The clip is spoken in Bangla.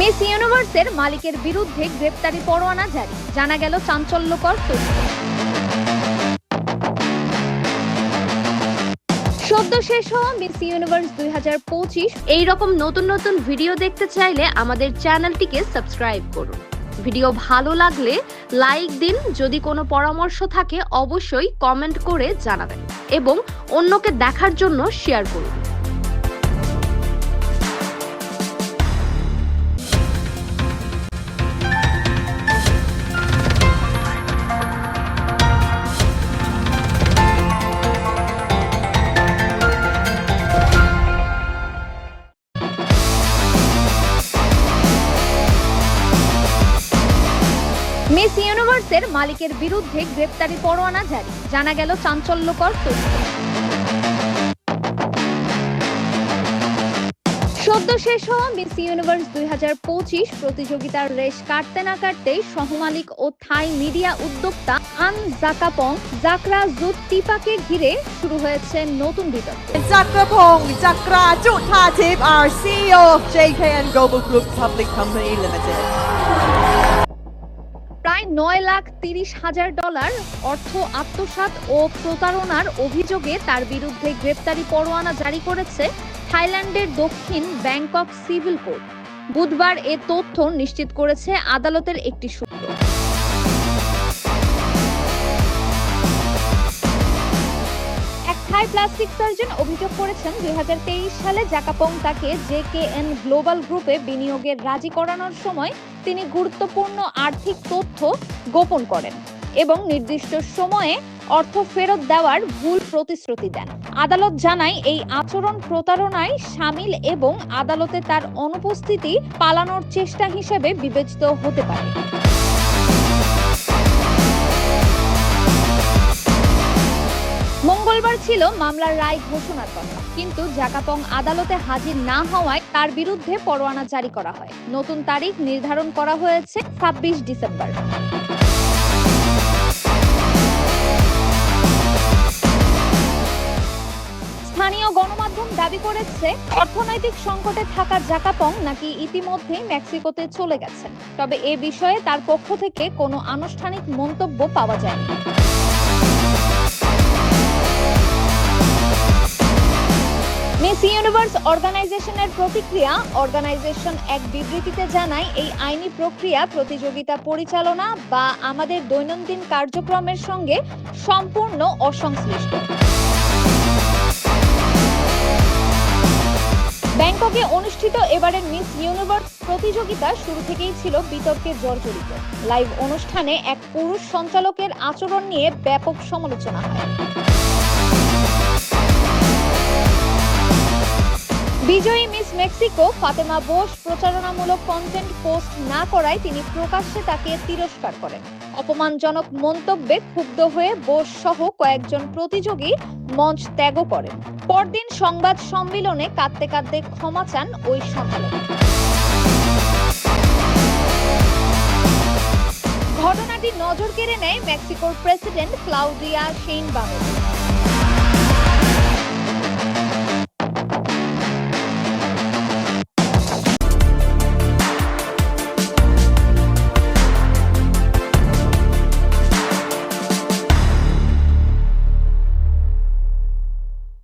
মিস ইউনিভার্সের মালিকের বিরুদ্ধে গ্রেপ্তারি পরোয়ানা জারি। জানা গেল চাঞ্চল্যকর তথ্য। সদ্য শেষ হওয়া মিস ইউনিভার্স দুই হাজার পঁচিশ। এইরকম নতুন নতুন ভিডিও দেখতে চাইলে আমাদের চ্যানেলটিকে সাবস্ক্রাইব করুন। ভিডিও ভালো লাগলে লাইক দিন, যদি কোনো পরামর্শ থাকে অবশ্যই কমেন্ট করে জানাবেন এবং অন্যকে দেখার জন্য শেয়ার করুন। মিস ইউনিভার্সের মালিকের বিরুদ্ধে গ্রেপ্তারি পরোয়ানা জারি। জানা গেল চাঞ্চল্যকর তথ্য। সদ্য শেষ হওয়া মিস ইউনিভার্স দুই হাজার পঁচিশ প্রতিযোগিতার রেশ কাটতে না কাটতেই সহমালিক ও থাই মিডিয়া উদ্যোক্তা আন জাকাপং, জাকরা জুত টিপাকে ঘিরে শুরু হয়েছে নতুন বিতর্ক। Limited. প্রায় নয় লাখ তিরিশ হাজার ডলার অর্থ আত্মসাত ও প্রতারণার অভিযোগে তার বিরুদ্ধে গ্রেপ্তারি পরোয়ানা জারি করেছে থাইল্যান্ডের দক্ষিণ ব্যাংকক সিভিল কোর্ট। বুধবার এ তথ্য নিশ্চিত করেছে আদালতের একটি সূত্র। প্লাস্টিক সার্জন অভিযোগ করেছেন দুই সালে জাকাপং তাকে জেকেএন গ্লোবাল গ্রুপে বিনিয়োগের রাজি করানোর সময় তিনি গুরুত্বপূর্ণ আর্থিক তথ্য গোপন করেন এবং নির্দিষ্ট সময়ে অর্থ ফেরত দেওয়ার ভুল প্রতিশ্রুতি দেন। আদালত জানায়, এই আচরণ প্রতারণায় সামিল এবং আদালতে তার অনুপস্থিতি পালানোর চেষ্টা হিসেবে বিবেচিত হতে পারে। মঙ্গলবার ছিল মামলার রায় ঘোষণার কথা। কিন্তু জাকাপং আদালতে হাজির না হওয়ায় তার বিরুদ্ধে পরোয়ানা জারি করা হয়। নতুন তারিখ নির্ধারণ করা হয়েছে ছাব্বিশ ডিসেম্বর। স্থানীয় গণমাধ্যম দাবি করেছে, অর্থনৈতিক সংকটে থাকা জাকাপং নাকি ইতিমধ্যেই মেক্সিকোতে চলে গেছেন। তবে এ বিষয়ে তার পক্ষ থেকে কোনো আনুষ্ঠানিক মন্তব্য পাওয়া যায়নি। মিস ইউনিভার্স অর্গানাইজেশনের প্রতিক্রিয়া অর্গানাইজেশন এক বিবৃতিতে জানায়, এই আইনি প্রক্রিয়া, প্রতিযোগিতা পরিচালনা বা আমাদের দৈনন্দিন কার্যক্রমের সঙ্গে সম্পূর্ণ অসংশ্লিষ্ট। ব্যাংককে অনুষ্ঠিত এবারের মিস ইউনিভার্স প্রতিযোগিতা শুরু থেকেই ছিল বিতর্কে জর্জরিত। লাইভ অনুষ্ঠানে এক পুরুষ সঞ্চালকের আচরণ নিয়ে ব্যাপক সমালোচনা হয়। বিজয়ী মিস মেক্সিকো ফাতেমা বোস প্রচারণামূলক কন্টেন্ট পোস্ট না করায় তিনি প্রকাশ্যে তাকে তিরস্কার করেন। অপমানজনক মন্তব্যে ক্ষুব্ধ হয়ে বোস সহ কয়েকজন প্রতিযোগী মঞ্চ ত্যাগও করেন। পরদিন সংবাদ সম্মেলনে কাঁদতে কাঁদতে ক্ষমা চান ওই সঞ্চালক ঘটনাটি নজর কেড়ে নেয় মেক্সিকোর প্রেসিডেন্ট ক্লাউডিয়া শেইনবামের